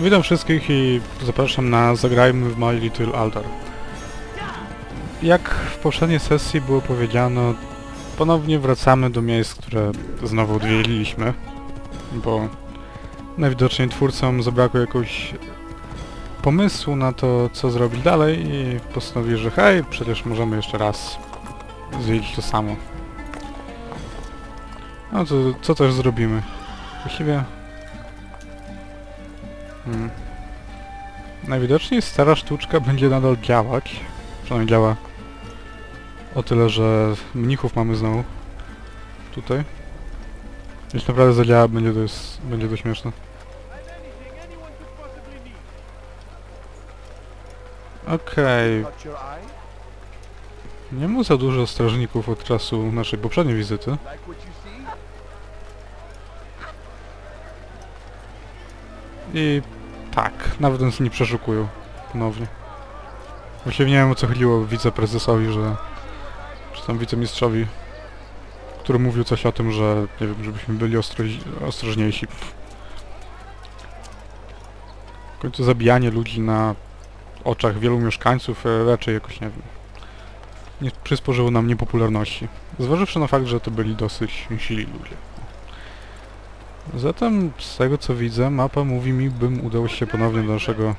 Witam wszystkich i zapraszam na Zagrajmy w My Little Altar. Jak w poprzedniej sesji było powiedziano, ponownie wracamy do miejsc, które znowu odwiedziliśmy, bo najwidoczniej twórcom zabrakło jakoś pomysłu na to, co zrobić dalej i postanowili, że hej, przecież możemy jeszcze raz zwiedzić to samo. No to co też zrobimy? Właściwie Hmm. Najwidoczniej stara sztuczka będzie nadal działać. Przynajmniej działa o tyle, że mnichów mamy znowu. Tutaj. Jeśli naprawdę zadziała, będzie to, jest, będzie to śmieszne. Okej. Eye? Nie ma za dużo strażników od czasu naszej poprzedniej wizyty. I tak, nawet nas nie przeszukują ponownie. Właściwie nie wiem o co chodziło wiceprezesowi, że... czy tam wicemistrzowi, który mówił coś o tym, że nie wiem, żebyśmy byli ostroż, ostrożniejsi. W końcu zabijanie ludzi na oczach wielu mieszkańców e, raczej jakoś nie wiem. Nie przysporzyło nam niepopularności. Zważywszy na fakt, że to byli dosyć sili ludzie. Zatem z tego co widzę, mapa mówi mi, bym udał się ponownie do naszego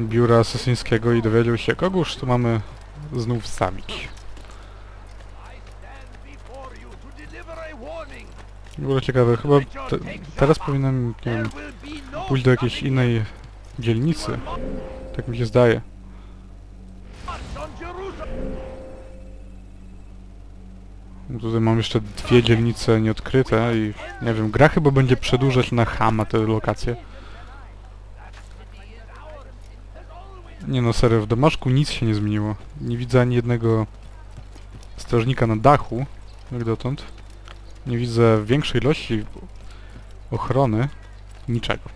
biura asesyńskiego i dowiedział się, kogóż tu mamy znów. W ogóle ciekawe, chyba te, teraz powinienem, wiem, pójść do jakiejś innej dzielnicy. Tak mi się zdaje. Tutaj mam jeszcze dwie dzielnice nieodkryte i nie wiem, gra chyba będzie przedłużać na Hama te lokacje. Nie no, serio, w Damaszku nic się nie zmieniło. Nie widzę ani jednego strażnika na dachu, jak dotąd. Nie widzę większej ilości ochrony. Niczego.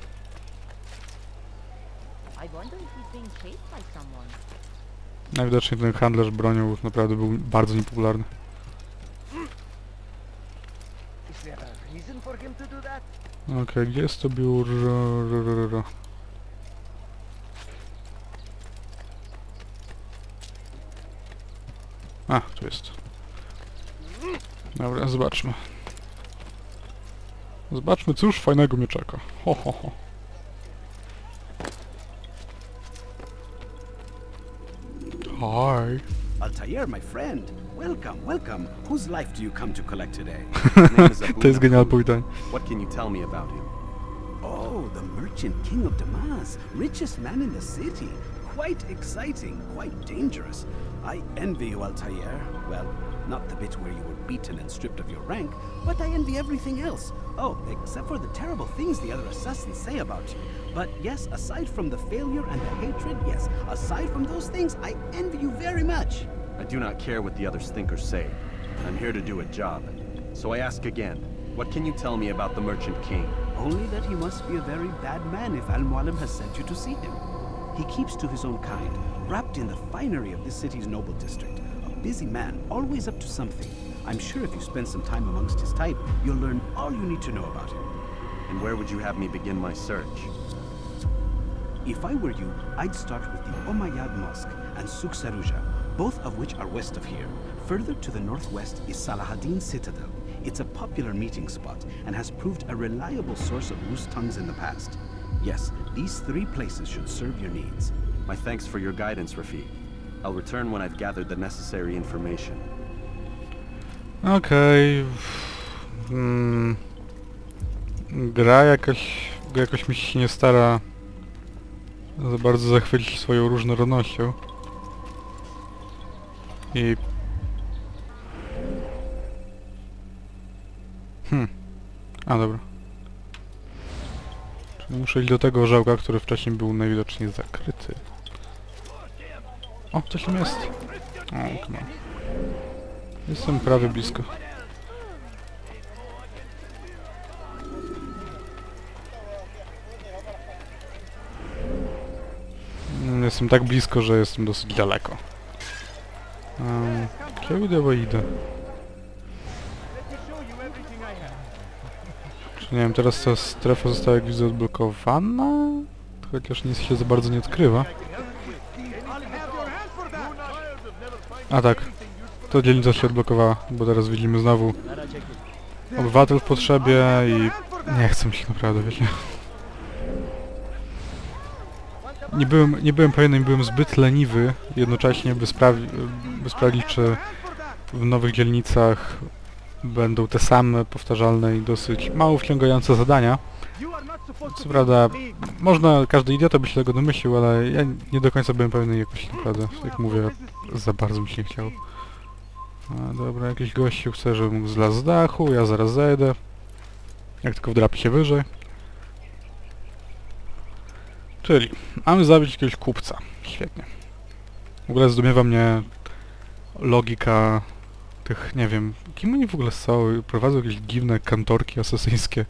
Najwidoczniej ten handlarz bronią naprawdę był bardzo niepopularny. Is there Okej, gdzie jest to biuro? A, tu jest. Dobra, zobaczmy. Zobaczmy, cóż fajnego mnie czeka. Ho, ho, ho. Hi. Altair, my friend. Welcome, welcome. Whose life do you come to collect today? name is Abu to jest powitanie. What can you tell me about him? Oh, the merchant king of Damas, richest man in the city. Quite exciting, quite dangerous. I envy you, Altair. Well, not the bit where you were beaten and stripped of your rank, but I envy everything else. Oh, except for the terrible things the other assassins say about you. But yes, aside from the failure and the hatred, yes, aside from those things, I envy you very much. I do not care what the others think or say. I'm here to do a job. So I ask again, what can you tell me about the Merchant King? Only that he must be a very bad man if Al Mualim has sent you to see him. He keeps to his own kind, wrapped in the finery of this city's noble district. A busy man, always up to something. I'm sure if you spend some time amongst his type, you'll learn all you need to know about him. And where would you have me begin my search? If I were you, I'd start with the Umayyad Mosque and Souk Saruja, both of which are west of here. Further to the northwest is Salahaddin Citadel. It's a popular meeting spot and has proved a reliable source of loose tongues in the past. Yes, these three places should serve your needs. My thanks for your guidance, Rafiq. I'll return when I've gathered the necessary information. Okej. Mm. Gra jakaś, jakoś mi się nie stara za bardzo zachwycić swoją różnorodnością. I... Hmm. A, dobra. Czyli muszę iść do tego orzełka, który wcześniej był najwidoczniej zakryty. O, coś tam jest. O, come on. Jestem prawie blisko. Jestem tak blisko, że jestem dosyć daleko. Um, idę, bo idę? Have. Nie wiem, teraz ta strefa została jak widzę odblokowana, chociaż nic się za bardzo nie odkrywa. A tak, to dzielnica się odblokowała, bo teraz widzimy znowu obywatel w potrzebie i nie chcę mi się naprawdę, wiecie. Nie byłem, nie byłem pewien, byłem zbyt leniwy jednocześnie, by, sprawi, by sprawdzić, czy w nowych dzielnicach będą te same powtarzalne i dosyć mało wciągające zadania. Co prawda, można, każdy idiota by się tego domyślił, ale ja nie do końca byłem pewny jakoś naprawdę, jak mówię, za bardzo mi się nie. A, dobra, jakiś gościu chce, żebym zlazł z dachu, ja zaraz zejdę. Jak tylko wdrapię się wyżej. Czyli, mamy zabić jakiegoś kupca. Świetnie. W ogóle zdumiewa mnie logika tych, nie wiem, kim oni w ogóle są? Prowadzą jakieś dziwne kantorki asesyńskie.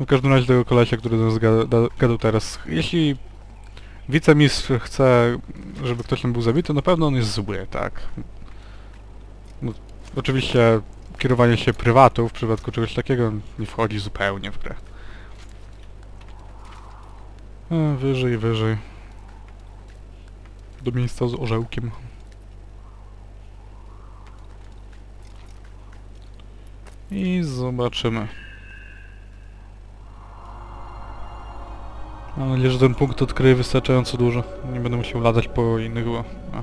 W każdym razie tego kolesia, który do nas gada, da- gadał teraz. Jeśli wicemistrz chce, żeby ktoś tam był zabity, na pewno on jest zły, tak? No, oczywiście kierowanie się prywatu w przypadku czegoś takiego nie wchodzi zupełnie w grę. E, wyżej, wyżej. Do miejsca z orzełkiem. I zobaczymy. Mam nadzieję, że ten punkt odkryje wystarczająco dużo. Nie będę musiał latać po innych... A.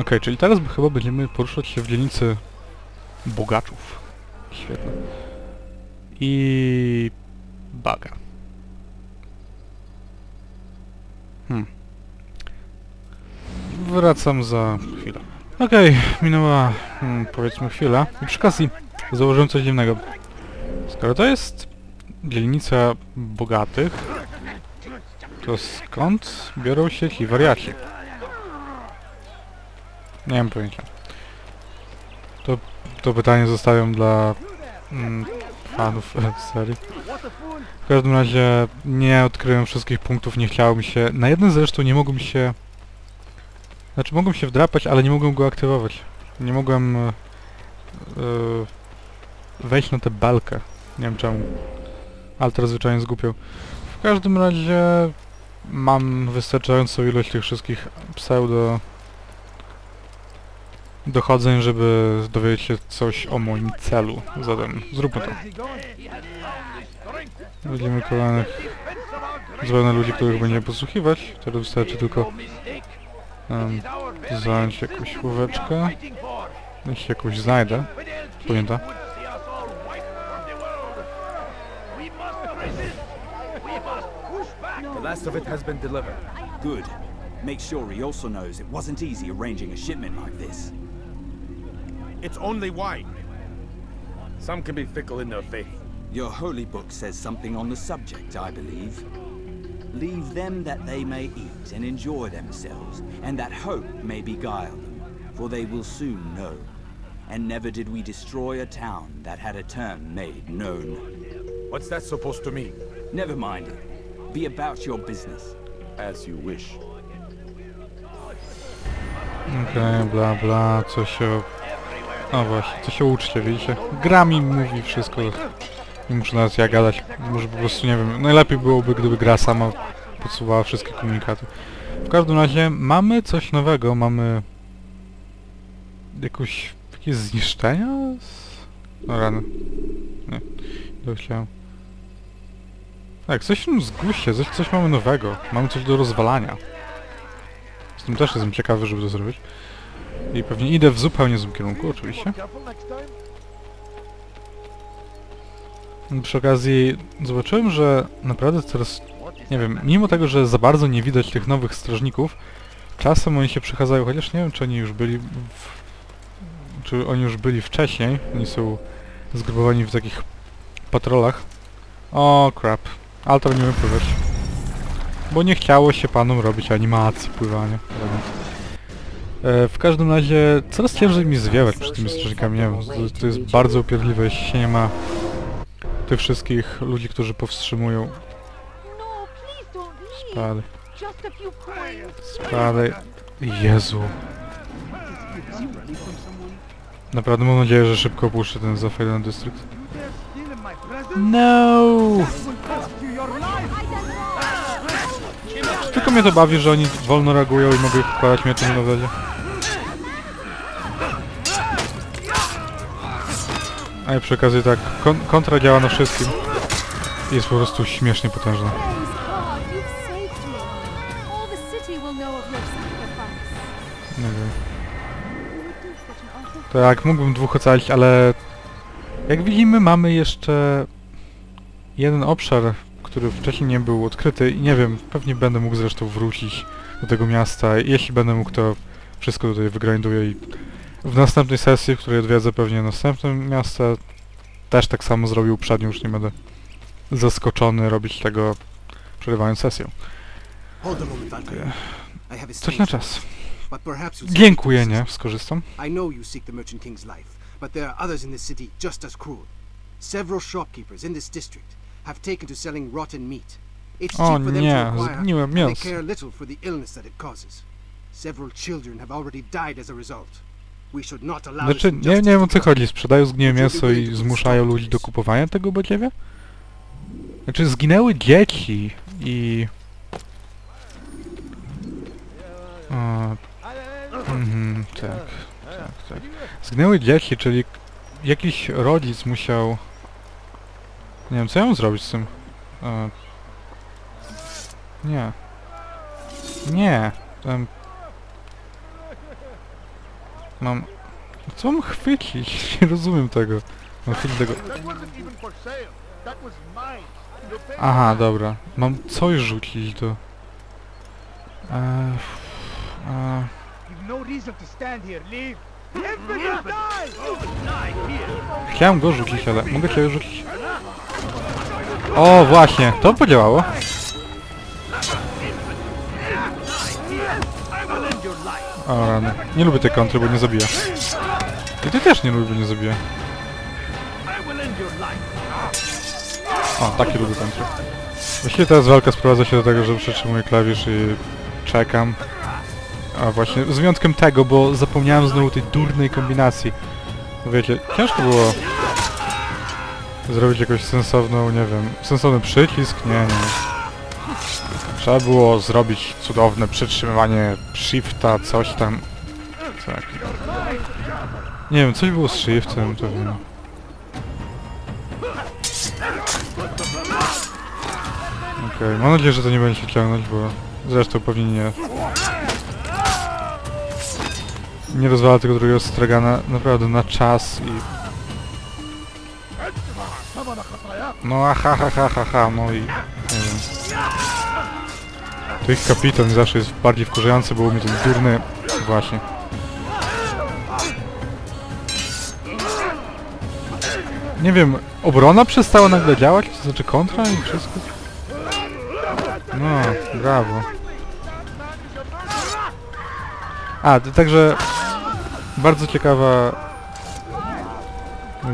Okej, czyli teraz chyba będziemy poruszać się w dzielnicy bogaczów. Świetne. I... Baga. Hmm. Wracam za chwilę. Okej, minęła hmm, powiedzmy chwila i przy okazji założyłem coś dziwnego. Skoro to jest dzielnica bogatych, to skąd biorą się ci wariaci? Nie mam pojęcia. To, to pytanie zostawiam dla mm, fanów. W każdym razie nie odkryłem wszystkich punktów, nie chciało mi się... Na jeden zresztą nie mogłem się... Znaczy mogłem się wdrapać, ale nie mogłem go aktywować. Nie mogłem e, e, wejść na tę belkę. Nie wiem czemu. Ale teraz zwyczajnie zgłupiał. W każdym razie mam wystarczającą ilość tych wszystkich pseudo dochodzeń, żeby dowiedzieć się coś o moim celu. Zatem zróbmy to. Widzimy kolejnych zupełnie ludzi, których będzie posłuchiwać. Teraz wystarczy tylko um, zająć jakąś łóweczkę. Jeśli jakąś znajdę. Pamięta. The last of it has been delivered. Good. Make sure he also knows it wasn't easy arranging a shipment like this. It's only wine. Some can be fickle in their faith. Your holy book says something on the subject, I believe. Leave them that they may eat and enjoy themselves, and that hope may beguile them, for they will soon know. And never did we destroy a town that had a term made known. What's that supposed to mean? Never mind it. Be about your business. As you wish. Okej, bla bla, co się... No właśnie, co się uczcie, widzicie? Gra mi mówi wszystko. Nie muszę nawet ja gadać. Może po prostu, nie wiem, najlepiej byłoby, gdyby gra sama podsuwała wszystkie komunikaty. W każdym razie mamy coś nowego, mamy... Jakąś... jakieś zniszczenia? No rany. Nie, to chciałem. Tak, coś w zguście, coś, coś mamy nowego. Mamy coś do rozwalania. Z tym też jestem ciekawy, żeby to zrobić. I pewnie idę w zupełnie złym kierunku, oczywiście. Przy okazji zobaczyłem, że naprawdę teraz, nie wiem, mimo tego, że za bardzo nie widać tych nowych strażników, czasem oni się przechadzają, chociaż nie wiem, czy oni już byli w, czy oni już byli wcześniej. Oni są zgrupowani w takich patrolach. O, crap. Altar nie umie pływać. Bo nie chciało się panom robić animacji pływania. E, w każdym razie coraz ciężej mi zwiewać przy tymi strażnikami, nie wiem, to, to jest bardzo upierdliwe, jeśli się nie ma tych wszystkich ludzi, którzy powstrzymują. Spadaj, spadaj. Jezu. Naprawdę mam nadzieję, że szybko opuszczę ten my presents? No! Tylko mnie to bawi, że oni wolno reagują i mogę ich wkładać mieczem na levelu. A i przy okazji tak, kon kontra działa na wszystkim. Jest po prostu śmiesznie potężna. Nie wiem. Tak, mógłbym dwóch ocalić, ale... Jak widzimy, mamy jeszcze... Jeden obszar, który wcześniej nie był odkryty i nie wiem, pewnie będę mógł zresztą wrócić do tego miasta. Jeśli będę mógł, to wszystko tutaj wygrinduję i w następnej sesji, w której odwiedzę pewnie następne miasta, też tak samo zrobił uprzednio, już nie będę zaskoczony robić tego przerywając sesję. Coś na czas. Dziękuję, nie? Skorzystam. The but there are others in this city just as cruel. Several shopkeepers in this district have taken to selling rotten meat. It's cheap for them to acquire, and they care little for the illness that it causes. Several children have already died as a result. Znaczy, nie, nie wiem o co chodzi. Sprzedają zgniłe mięso i zmuszają ludzi do kupowania tego badziewia? Znaczy, zginęły dzieci i... O, mhm, tak, tak, tak. Zginęły dzieci, czyli jakiś rodzic musiał... Nie wiem, co ja mam zrobić z tym? Nie. Nie. Em, mam... Co mam chwycić? Nie rozumiem tego. Mam chwycić tego... Aha, dobra. Mam coś rzucić do... Eee, eee, You've no die! chciałem go rzucić, ale mogę cię rzucić? O, właśnie, to podziałało. O rany. Nie lubię tej kontry, bo nie zabija. I ty też nie lubię, nie zabija. O, takie lubię kontry. Właściwie teraz walka sprowadza się do tego, że przytrzymuję klawisz i czekam. A właśnie, z wyjątkiem tego, bo zapomniałem znowu tej durnej kombinacji. Wiecie, ciężko było zrobić jakąś sensowną, nie wiem, sensowny przycisk? Nie, nie. Trzeba było zrobić cudowne przytrzymywanie shifta, coś tam. Tak. Nie wiem, coś było z shiftem, to wiem. Okej, mam nadzieję, że to nie będzie się ciągnąć, bo zresztą pewnie nie. Nie rozwala tego drugiego stragana naprawdę na czas i... No a ha ha ha ha ha, no i... Nie wiem. To ich kapitan zawsze jest bardziej wkurzający, bo mnie ten durny... Właśnie. Nie wiem, obrona przestała nagle działać? To znaczy kontra i wszystko? No, brawo. A, także bardzo ciekawa...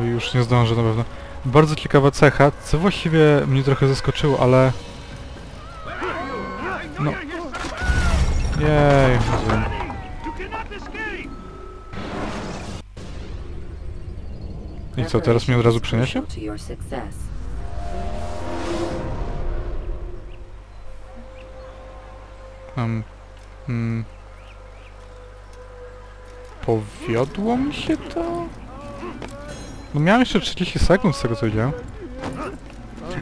Już nie zdążę na pewno. Bardzo ciekawa cecha, co właściwie mnie trochę zaskoczyło, ale... No... Jej, rozumiem. I co, teraz mnie od razu success. Um, mm, powiodło mi się to? No miałem jeszcze 30 sekund z tego co widziałem.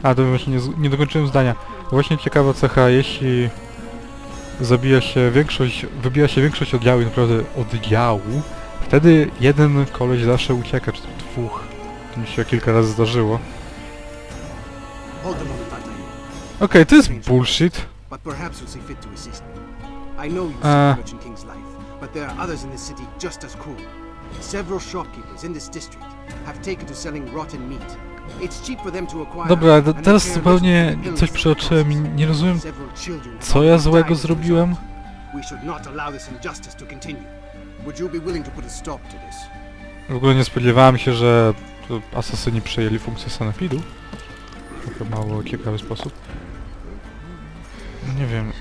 A, to właśnie nie, nie dokończyłem zdania. Właśnie ciekawa cecha, jeśli zabija się większość, wybija się większość oddziału i naprawdę oddziału, wtedy jeden koleś zawsze ucieka, czy dwóch. To mi się kilka razy zdarzyło. Okej, to jest bullshit. But Dobra, teraz zupełnie coś przeoczyłem nie rozumiem, co ja złego zrobiłem. result. We should not allow this injustice to continue. Would you be willing to put a stop to this? W ogóle nie spodziewałem się, że asasyni przejęli funkcję sanepidu. Trochę mało ciekawy sposób. Nie wiem,